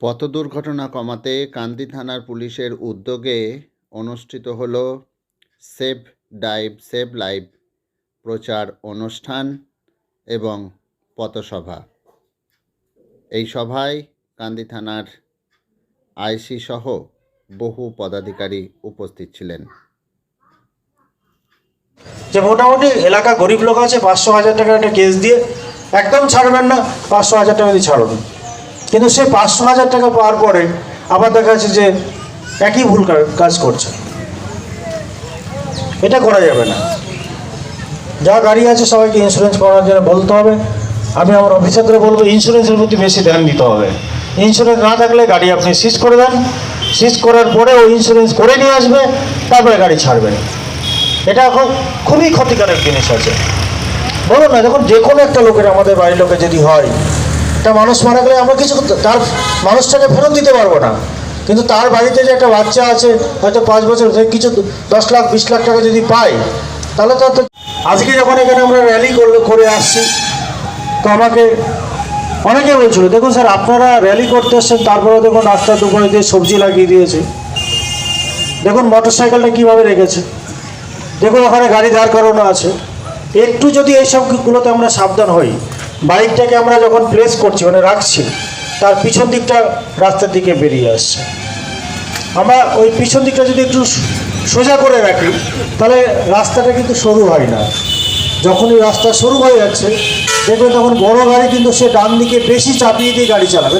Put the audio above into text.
পথ দুর্ঘটনা কমাতে কান্দি থানার পুলিশের উদ্যোগে অনুষ্ঠিত হল সেভ ডাইভ, সেভ লাইভ প্রচার অনুষ্ঠান এবং পথসভা। এই সভায় কান্দি থানার আইসি সহ বহু পদাধিকারী উপস্থিত ছিলেন। যে মোটামুটি এলাকা গরিব লোক আছে, পাঁচশো হাজার টাকার একটা কেস দিয়ে একদম ছাড়বেন না, পাঁচশো হাজার টাকা দিয়ে ছাড়ুন। কিন্তু সে পাঁচশো হাজার টাকা পাওয়ার পরে আবার দেখা যাচ্ছে যে একই ভুল কাজ করছে। এটা করা যাবে না। যা গাড়ি আছে সবাইকে ইন্স্যুরেন্স করার জন্য বলতে হবে। আমি আমার অফিসারদের বলব ইন্স্যুরেন্সের প্রতি বেশি ধ্যান দিতে হবে। ইন্স্যুরেন্স না থাকলে গাড়ি আপনি সিজ করে দেন। সিজ করার পরে ও ইন্স্যুরেন্স করে নিয়ে আসবে, তারপরে গাড়ি ছাড়বেন এটা এখন খুবই ক্ষতিকারক জিনিস আছে। বলুন না, দেখুন যে কোনো একটা লোকের, আমাদের বাড়ির লোকে যদি হয় একটা মানুষ মারা গেলে আমরা কিছু তার মানুষটাকে ফেরত দিতে পারব না। কিন্তু তার বাড়িতে যে একটা বাচ্চা আছে, হয়তো পাঁচ বছর কিছু দশ লাখ, বিশ লাখ টাকা যদি পায়, তাহলে তো তো আজকে যখন এখানে আমরা র্যালি করে আসছি, তো আমাকে অনেকে বলছিল, দেখুন স্যার, আপনারা র্যালি করতে এসছেন তারপরে দেখুন রাস্তার দুপাশে দিয়ে সবজি লাগিয়ে দিয়েছে। দেখুন মোটর সাইকেলটা কীভাবে রেখেছে। দেখুন ওখানে গাড়ি দাঁড় করানো আছে। একটু যদি এইসবগুলোতে আমরা সাবধান হই বাইকটাকে আমরা যখন প্লেস করছি মানে রাখছি, তার পিছন দিকটা রাস্তার দিকে বেরিয়ে আসছে। আমরা ওই পিছন দিকটা যদি একটু সোজা করে রাখি, তাহলে রাস্তাটা কিন্তু সরু হয় না। যখনই রাস্তা সরু হয়ে যাচ্ছে, দেখবেন তখন বড় গাড়ি কিন্তু সে ডান দিকে বেশি চাপিয়ে দিয়ে গাড়ি চালাবে।